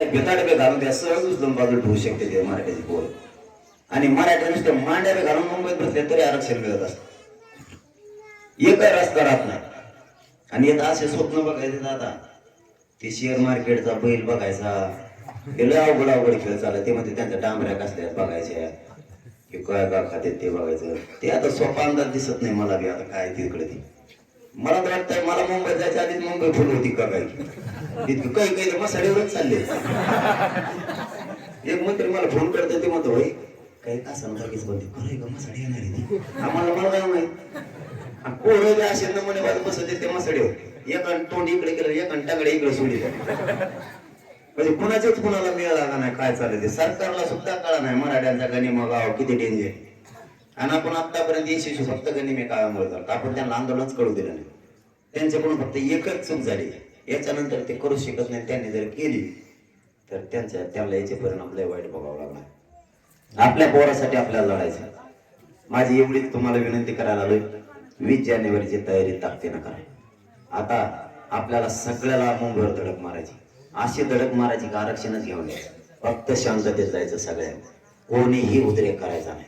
बेताडबे घालून त्या सहज उचलून बाजूला ठेवू शकते ते मराठ्याची पोर. आणि मराठ्या नुसते मांड्याबे घालून मुंबईत बसले तरी आरक्षण मिळत असत. एकही रस्ता राहत नाही. आणि येत असे स्वप्न बघायचे आता. ते शेअर मार्केटचा बैल बघायचा हे लय अवघड अवघड खेळ चालला. ते म्हणते त्यांच्या डांबऱ्या कसल्या बघायच्या. की काय का खाते ते बघायचं. ते आता स्वप्न अंदाज दिसत नाही मला बी. आता काय तिकडे ते. मला तर वाटतंय मला मुंबईत जायच्या आधीच मुंबई फुल होती का इतकं काही काही तर मसाडीवरच चालले एक मंत्री मला फोन करतो ते म्हणतो भाई काही तासानं लगेच बोलते खरं का? मसाडी येणार आहे आम्हाला मला काय माहीत आणि असे नमुने बाजू बसत ते मसाडीवर एक तोंड इकडे केलं एक अंटाकडे इकडे सोडिलं. म्हणजे कुणाच्याच कुणाला मिळाला का नाही काय चाललं ते? सरकारला सुद्धा कळा नाही मराठ्यांचा गनिमा मग किती डेंजर आणि आपण आतापर्यंत यशस्वी फक्त गनिमे काळामुळे झालं. आपण त्यांना आंदोलनच कळू दिलं नाही. त्यांच्याकडून फक्त एकच चूक झाली. याच्यानंतर ते करू शकत नाही त्यांनी जर केली तर त्यांच्या त्यांना याचे परिणाम लय वाईट बघावं लागणार. आपल्या पोरासाठी आपल्याला लढायचं माझी एवढीच तुम्हाला विनंती करायला आलोय वीस जानेवारीची तयारी ताकदीनं करा. आता आपल्याला सगळ्याला मुंबईवर धडक मारायची. अशी धडक मारायची का आरक्षणच घेऊन फक्त शांततेत जायचं सगळ्यांना. कोणीही उद्रेक करायचा नाही.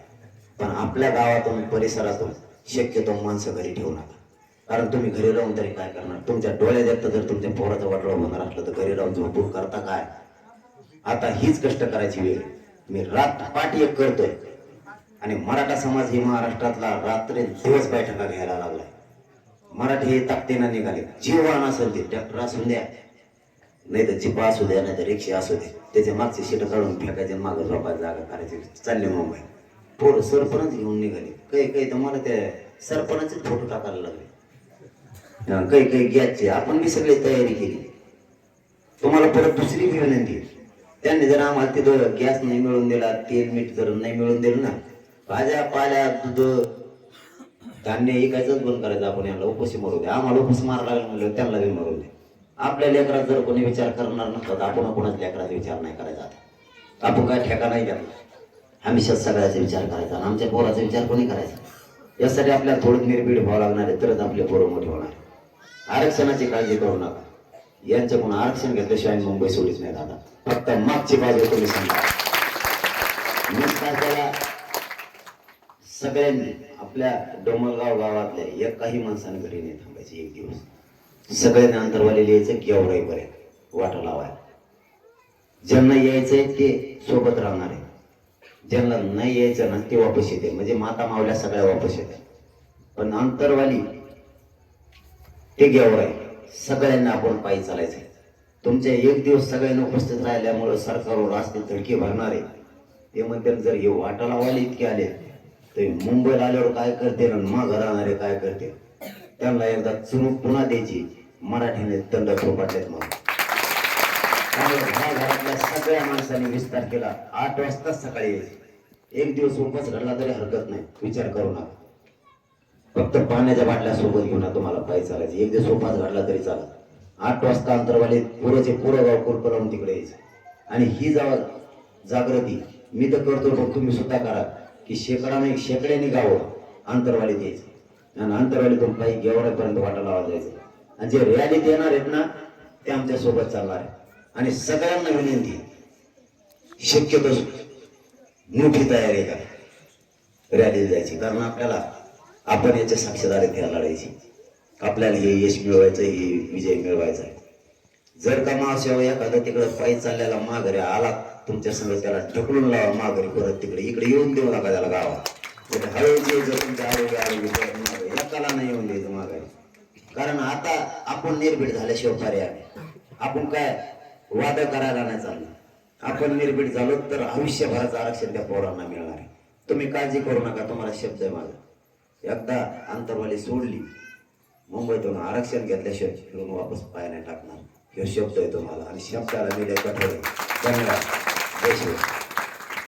पण आपल्या गावातून परिसरातून शक्यतो माणसं घरी ठेवू नका. कारण तुम्ही घरी राहून तरी काय करणार? तुमच्या डोळ्यात एकटं जर तुमच्या पोराचं वाटलं होणार असलं तर घरी राहून झोपून करता काय? आता हीच कष्ट करायची वेळ. मी रात एक करतोय. आणि मराठा समाज ही महाराष्ट्रातला रात्री दिवस बैठका घ्यायला लागलाय. मराठी हे ताकदीनं निघाले. जीवन असेल ते ट्रॅक्टर असू द्या. नाही तर जिपा असू द्या नाही तर रिक्षा असू दे. त्याच्या मागचे शीट काढून फेकायचे मागं झोपायची जागा करायची. चालले मुंबई. पोरं सरपणच घेऊन निघाले. काही काही तर मला त्या सरपणाचे फोटो टाकायला लागले. काही काही गॅसचे. आपण मी सगळी तयारी केली. तुम्हाला परत दुसरी विनंती त्यांनी जर आम्हाला तिथं गॅस नाही मिळून दिला तेल मीठ जर नाही मिळून दिलं ना भाज्या पाल्या दूध धान्य ऐकायचंच बंद करायचं आपण यांना उपशी मरू दे. आम्हाला उपस मारायला लागलं म्हणलं त्यांना बी मरू दे. आपल्या लेकरात जर कोणी विचार करणार नसतं तर आपण कोणाच लेकराचा विचार नाही करायचा आता. आपण काय ठेका नाही घेतला. हमेशा सगळ्याचा विचार करायचा आणि आमच्या पोराचा विचार कोणी करायचा? यासाठी आपल्याला थोडं निर्भीड व्हावं लागणार आहे तरच आपले पोरं मोठे होणार आरक्षणाची काळजी करू नका. यांच्याकडून आरक्षण घेतल्याशिवाय मुंबई सोडीच नाही दादा फक्त मागची बाजू तुम्ही सांगा. त्याला सगळ्यांनी आपल्या डोमलगाव गावातल्या एकाही माणसाने घरी नाही थांबायचे एक दिवस. सगळ्यांनी अंतरवाले लिहायचं गेवराईपर्यंत वाटा लावायला. ज्यांना यायचंय ते सोबत राहणार आहे ज्यांना नाही यायचं ना ते वापस येते. म्हणजे माता मावल्या सगळ्या वापस येते पण अंतरवाली ते गेवराई सगळ्यांना आपण पायी चालायचं तुमच्या एक दिवस सगळ्यांना उपस्थित राहिल्यामुळं सरकारवर असते धडकी भरणार आहे. ते म्हणते जर हे वाटाला वाले इतके आले तर मुंबईला आल्यावर काय करते आणि मग राहणारे काय करते त्यांना एकदा चुनूक पुन्हा द्यायची. मराठीने दंड थोपाटलेत मग आणि ह्या घरातल्या सगळ्या माणसांनी विस्तार केला. आठ वाजता सकाळी यायचे एक दिवस उपास घडला तरी हरकत नाही. विचार करू नका. फक्त पाण्याच्या बाटल्या सोबत घेऊन तुम्हाला पायी चालायचं. एक दिवस उपास घडला तरी चालत आठ वाजता अंतरवाले पुरेचे पुरं गाव कुरपलावून तिकडे यायचं. आणि ही जावा जागृती. मी तर करतो पण तुम्ही सुद्धा करा की शेकडा नाही शेकड्याने गावं अंतरवालीत यायचं. आणि अंतरवालीतून पायी गेवड्यापर्यंत वाटा लावा जायचं. आणि जे रॅलीत येणार आहेत ना ते आमच्यासोबत चालणार आहे आणि सगळ्यांना विनंती शक्यतो मोठी तयारी करा. रॅली जायची. कारण आपल्याला आपण याच्या साक्षीदारी त्या लढायची आपल्याला हे यश मिळवायचं हे विजय मिळवायचा आहे. जर का महासेवा एखादा तिकडे पायी चाललेला माघारी आला तुमच्या संग त्याला ढकलून लावा माघारी परत तिकडे. इकडे येऊन देऊ नका त्याला गावात. हळूहळू जर तुमच्या आरोग्य आरोग्य परत एकाला नाही येऊन द्यायचं माघारी. कारण आता आपण निर्भीड झाल्याशिवाय पर्याय आपण काय वाद करायला नाही चाललं आपण निर्भीड झालो तर आयुष्यभराचं आरक्षण त्या पोरांना मिळणार आहे. तुम्ही काळजी करू नका तुम्हाला शब्द आहे माझा. एकदा अंतरवाली सोडली मुंबईतून आरक्षण घेतल्याशिवाय फिरून वापस पाय नाही टाकणार. हे शब्द आहे तुम्हाला आणि शब्दाला मी कठोर धन्यवाद. जय शिवाय